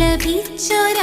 ലഭിച്ചൊരു